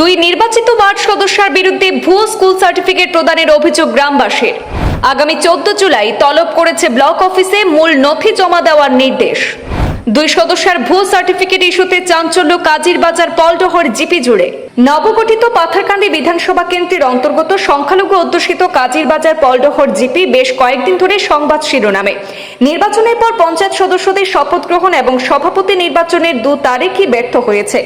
দুই নির্বাচিত ওয়ার্ড সদস্যের বিরুদ্ধে ভুয়ো স্কুল সার্টিফিকেট প্রদানের অভিযোগ গ্রামবাসীর। আগামী চোদ্দ জুলাই তলব করেছে ব্লক অফিসে মূল নথি জমা দেওয়ার নির্দেশ। দুই সদস্যের ভুয়ো সার্টিফিকেট ইস্যুতে চাঞ্চল্য কাজীর বাজার পলডহর জিপি জুড়ে। নবগঠিত পাথারকান্দি বিধানসভা কেন্দ্রের অন্তর্গত সংখ্যালঘু অধ্যুষিত কাজীর বাজার পলডহর জিপি বেশ কয়েকদিন ধরে সংবাদ শিরোনামে। নির্বাচনের পর পঞ্চায়েত সদস্যদের শপথ গ্রহণ এবং সভাপতি নির্বাচনের দু তারিখই ব্যর্থ হয়েছে।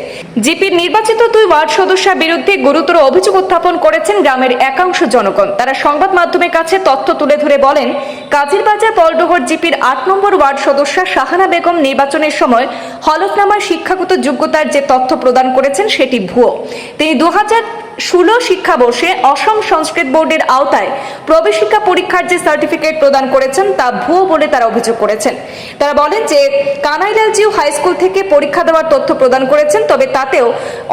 জিপির নির্বাচিত দুই ওয়ার্ড সদস্যের বিরুদ্ধে গুরুতর অভিযোগ উত্থাপন করেছেন গ্রামের একাংশ জনগণ। তারা সংবাদ মাধ্যমের কাছে তথ্য তুলে ধরে বলেন কাজিরবাজার পলডোহর জিপির আট নম্বর ওয়ার্ড সদস্য শাহানা বেগম নির্বাচনের সময় হলফনামার শিক্ষাগত যোগ্যতার যে তথ্য প্রদান করেছেন সেটি ভুয়ো। তিনি দু ষোলো শিক্ষাবর্ষে অসম সংস্কৃত বোর্ডের আওতায় প্রবেশিকা পরীক্ষার যে সার্টিফিকেট প্রদান করেছেন, তা ভুয়ো বলে তারা অভিযোগ করেছেন। তারা বলেন যে কানাইলাল জিউ হাই স্কুল থেকে পরীক্ষা দেওয়ার তথ্য প্রদান করেছেন, তবে তাতেও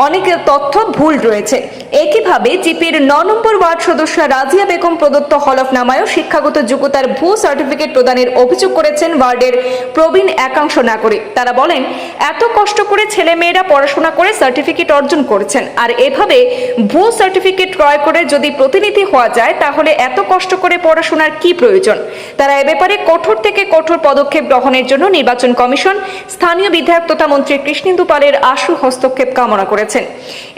অনেক তথ্য ভুল রয়েছে। একইভাবে জিপির ন নম্বর ওয়ার্ড সদস্য রাজিয়া বেগম প্রদত্ত হলফনামায়ও শিক্ষাগত যোগ্যতার ভুয়ো সার্টিফিকেট প্রদানের অভিযোগ করেছেন ওয়ার্ডের প্রবীণ একাংশ নাগরিক। তারা বলেন, এত কষ্ট করে ছেলেমেয়েরা পড়াশোনা করে সার্টিফিকেট অর্জন করেছেন, আর এভাবে ভুয়ো সার্টিফিকেট ক্রয় করে যদি প্রতিনিধি হওয়া যায়, তাহলে এত কষ্ট করে পড়াশোনার কি প্রয়োজন? তারা এ ব্যাপারে কঠোর থেকে কঠোর পদক্ষেপ গ্রহণের জন্য নির্বাচন কমিশন, স্থানীয় বিধায়ক তথা মন্ত্রী কৃষ্ণেন্দু পালের আশু হস্তক্ষেপ কামনা করেছেন।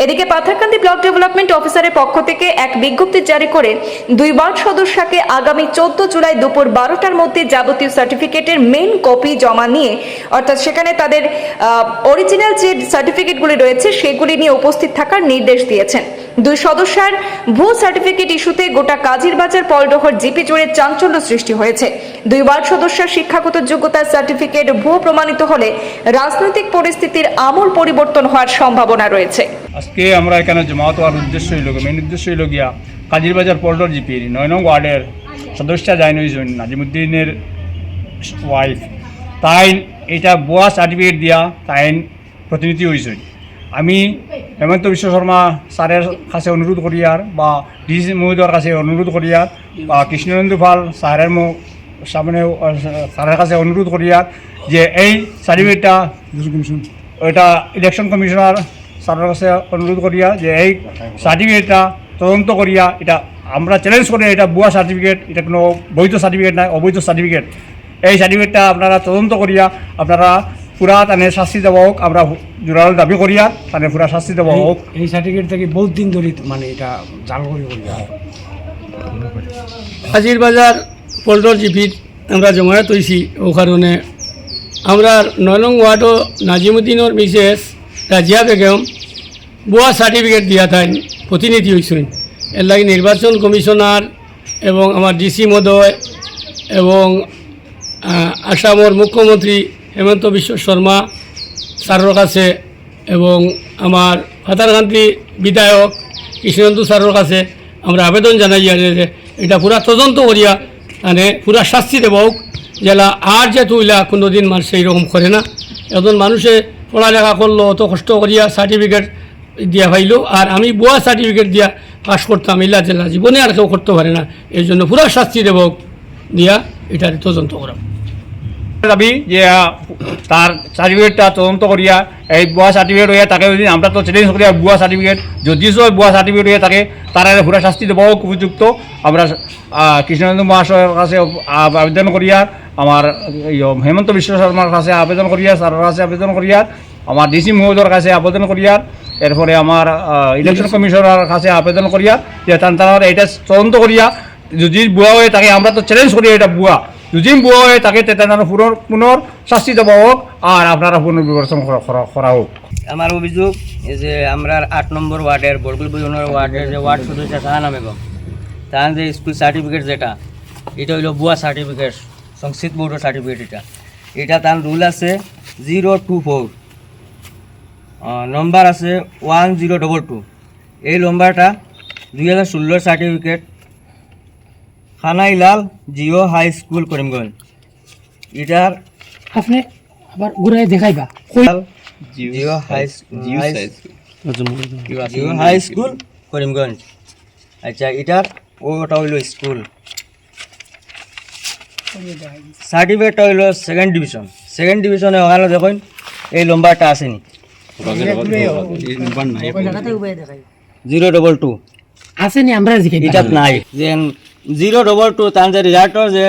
এদিকে পাথারকান্দি ব্লক ডেভেলপমেন্ট অফিসারের পক্ষ থেকে এক বিজ্ঞপ্তি জারি করে দুই ওয়ার্ড সদস্যকে আগামী চোদ্দ জুলাই দুপুর বারোটার মধ্যে যাবতীয় সার্টিফিকেটের মেন কপি জমা নিয়ে, অর্থাৎ সেখানে তাদের অরিজিনাল যে সার্টিফিকেটগুলি রয়েছে, সেগুলি নিয়ে উপস্থিত থাকার নির্দেশ দিয়েছেন। দুই সদস্যার ভুয়ো সার্টিফিকেট ইস্যুতে গোটা কাজীর বাজার পলডোহর জিপি জুড়ে চাঞ্চল্য সৃষ্টি হয়েছে। দুই ওয়ার্ড সদস্যের শিক্ষাগত যোগ্যতার সার্টিফিকেট ভুয়ো প্রমাণিত হলে রাজনৈতিক পরিস্থিতির আমূল পরিবর্তন হওয়ার সম্ভাবনা রয়েছে। আজকে আমরা এখানে জমাত হওয়ার উদ্দেশ্য হইল মেন উদ্দেশ্য হইল গিয়া কাজিরবাজার পল্টর জিপির নয় নং ওয়ার্ডের সদস্য হয়েছেন নাজিমুদ্দিনের ওয়াইফ তাই এটা বুয়া সার্টিফিকেট দিয়া তাই প্রতিনিধি হয়েছেন আমি হেমন্ত বিশ্ব শর্মা স্যারের কাছে অনুরোধ করি আর বা ডিসি মহোদয়ের কাছে অনুরোধ করিয়ার বা কৃষ্ণনন্দু পাল স্যারের সামনে স্যারের কাছে অনুরোধ করিয়ার যে এই সার্টিফিকেটটা এটা ইলেকশন কমিশনার স্যারের কাছে অনুরোধ করিয়া যে এই সার্টিফিকেটটা তদন্ত করিয়া এটা আমরা চ্যালেঞ্জ করি, এটা ভুয়া সার্টিফিকেট এটা কোনো বৈধ সার্টিফিকেট নাই, অবৈধ সার্টিফিকেট এই সার্টিফিকেটটা আপনারা তদন্ত করিয়া আপনারা পুরা তানে শাস্তি দেওয়া হোক আমরা জোরাল দাবি করিয়া তানে পুরা শাস্তি দেওয়া হোক। এই সার্টিফিকেট থেকে বহুত দিন ধরে মানে এটা জাল করে করি হাজির বাজার পল্টর জিপির আমরা জমায়েত হয়েছি ও কারণে আমরা নয় নং ওয়ার্ডও নাজিমুদ্দিনের মিসেস রাজিয়া বেগম বুয়া সার্টিফিকেট দিয়া তাই প্রতিনিধি হয়েছেন এর লাগে নির্বাচন কমিশনার এবং আমার ডিসি মহোদয় এবং আসামর মুখ্যমন্ত্রী হেমন্ত বিশ্ব শর্মা স্যারের কাছে এবং আমার ফাতারকান্তি বিধায়ক কৃষ্ণন্দু স্যারের কাছে আমরা আবেদন জানাই যে এটা পুরা তদন্ত করিয়া মানে পুরা শাস্তি দেব জেলা আর যে তুইলা কোনো দিন মানুষ এইরকম করে না। এখন মানুষে পড়ালেখা করল, অত কষ্ট করিয়া সার্টিফিকেট দিয়া পাইলো, আর আমি বুয়া সার্টিফিকেট দিয়া পাস করতাম ইলা জেলা জীবনে আর কেউ করতে পারে না। এই জন্য পুরা শাস্তি দেব দিয়া এটার তদন্ত করা দাবি যে তার সার্টিফিকেটটা তদন্ত করিয়া এই বুয়া সার্টিফিকেট হইয়া তাকে যদি আমরা তো চ্যালেঞ্জ করিয়া বুয়া সার্টিফিকেট যদি বুয়া সার্টিফিকেট হইয়া তাকে তারা পুরা শাস্তি হোক উপযুক্ত আমরা আহ, কৃষ্ণনন্দ মহাশয়ের কাছে আবেদন করিয়া আমার হেমন্ত বিশ্ব শর্মার কাছে আবেদন করিয়া স্যারের কাছে আবেদন করিয়া আমার ডিসি মহোদয়ের কাছে আবেদন করিয়া এরপরে আমার ইলেকশন কমিশনার কাছে আবেদন করিয়া যে তারা এটা তদন্ত করিয়া যদি বুয়া হয়ে তাকে আমরা তো চ্যালেঞ্জ করি এটা বুয়া যদি বুয়া, তাকে তেতানোর পুনর পুনর শাস্তি দেওয়া হোক আর আপনারা পুনর্বিবেচন করা- হোক আমার অভিযোগ যে আমরা আট নম্বর ওয়ার্ডের বরগুল বিজনের ওয়ার্ডের যে ওয়ার্ড সদস্য শাহানা বেগম তার যে স্কুল সার্টিফিকেট যেটা, এটা হইল বুয়া সার্টিফিকেট সংস্কৃত বোর্ডের সার্টিফিকেট এটা। এটা তার রুল আছে জিরো টু ফোর নম্বর আছে ওয়ান জিরো ডবল টু। এই নম্বরটা দুই হাজার ষোলোর certificate Khanailal Jio high school Karimganj. এটার আপনি আবার ঘুরাই দেখাইবা। Jio high Jio high school. Karimganj. আচ্ছা এটার ওটা হইল স্কুল। সার্টিফিকেটটা হইল সেকেন্ড ডিভিশন সেকেন্ড ডিভিশনে ওখানে দেখুন এই লম্বাটা আসেনি। জিরো ডবল টু আসেনি আমরা জিকে এটা নাই। যে জিরো ডবল টু তার যে রেজাল্টর যে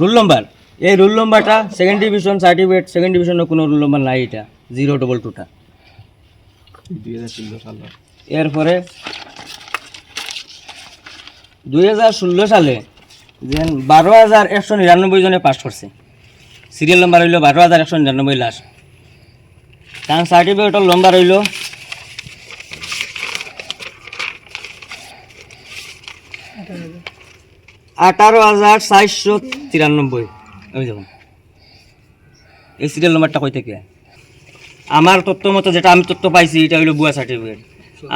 রুল নম্বর এই রুল নম্বরটা সেকেন্ড ডিভিশন সার্টিফিকেট সেকেন্ড ডিভিশনের কোনো রুল নম্বর নাই এটা জিরো ডবল টুটা এরপরে দুই হাজার ষোলো সালে যে বারো হাজার একশো নিরানব্বই জনে পাস করছে। সিরিয়াল নাম্বার হইল বারো হাজার একশো নিরানব্বই লাস্ট তার সার্টিফিকেটের নম্বর হইল আঠারো হাজার চারশো তিরানব্বই। ওই দেখুন। এই সিরিয়াল নাম্বারটা কই থেকে? আমার তথ্য মতো যেটা আমি তথ্য পাইছি, এটা হইল বুয়া সার্টিফিকেট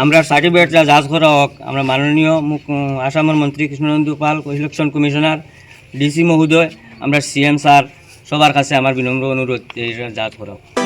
আমরা সার্টিফিকেট যা যাচ করা হোক, আমরা মাননীয় আসামের মন্ত্রী Krishnendu Pal election commissioner DC মহোদয়, আমরা সিএম স্যার সবার কাছে আমার বিনম্র অনুরোধ এটা যাচ করা হোক।